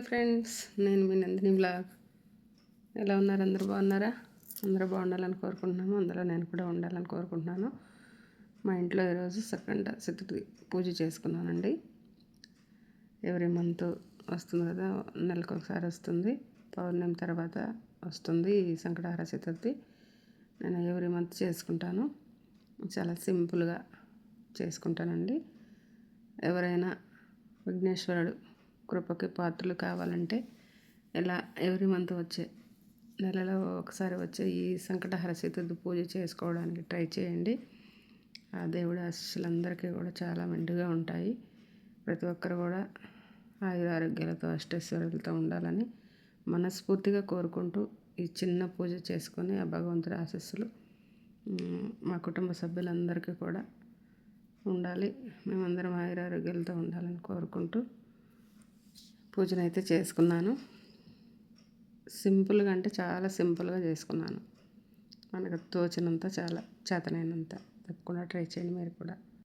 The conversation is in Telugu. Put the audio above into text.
ఫ్రెండ్స్ నేను మీ నందిని బ్లాగ్. ఎలా ఉన్నారు? అందరూ బాగున్నారా? అందరూ బాగుండాలని కోరుకుంటున్నాను. అందులో నేను కూడా ఉండాలని కోరుకుంటున్నాను. మా ఇంట్లో ఈరోజు సెకండ్ చతుర్థి పూజ చేసుకున్నానండి. ఎవ్రీ మంత్ వస్తుంది కదా నెలకు ఒకసారి వస్తుంది. పౌర్ణమి తర్వాత వస్తుంది ఈ సంకటహార చతుర్థి. నేను ఎవ్రీ మంత్ చేసుకుంటాను. చాలా సింపుల్గా చేసుకుంటానండి. ఎవరైనా విఘ్నేశ్వరుడు కృపకి పాత్రలు కావాలంటే ఇలా ఎవ్రీ మంత్ వచ్చే నెలలో ఒకసారి వచ్చే ఈ సంకటహర చతుర్థి పూజ చేసుకోవడానికి ట్రై చేయండి. ఆ దేవుడి ఆశీస్సులందరికీ కూడా చాలా మెండుగా ఉంటాయి. ప్రతి ఒక్కరు కూడా ఆయుర ఆరోగ్యాలతో అష్టైశ్వర్యాలతో ఉండాలని మనస్ఫూర్తిగా కోరుకుంటూ ఈ చిన్న పూజ చేసుకొని ఆ భగవంతుడి ఆశస్సులు మా కుటుంబ సభ్యులందరికీ కూడా ఉండాలి. మేమందరం ఆయుర ఆరోగ్యాలతో ఉండాలని కోరుకుంటూ పూజనైతే చేసుకున్నాను. సింపుల్గా అంటే చాలా సింపుల్గా చేసుకున్నాను. మనకు తోచినంత చాలా చేతనైనంత. తప్పకుండా ట్రై చేయండి మీరు కూడా.